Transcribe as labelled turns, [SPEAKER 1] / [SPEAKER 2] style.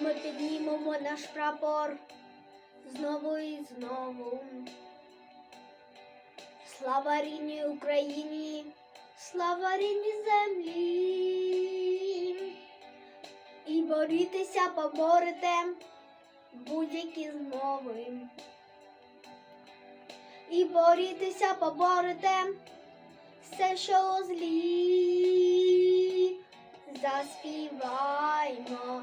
[SPEAKER 1] Ми піднімемо наш прапор знову і знову. Слава рідній Україні, слава рідній землі. І борітися поборете будь-які змови. І борітися поборете все, що злі. Заспіваймо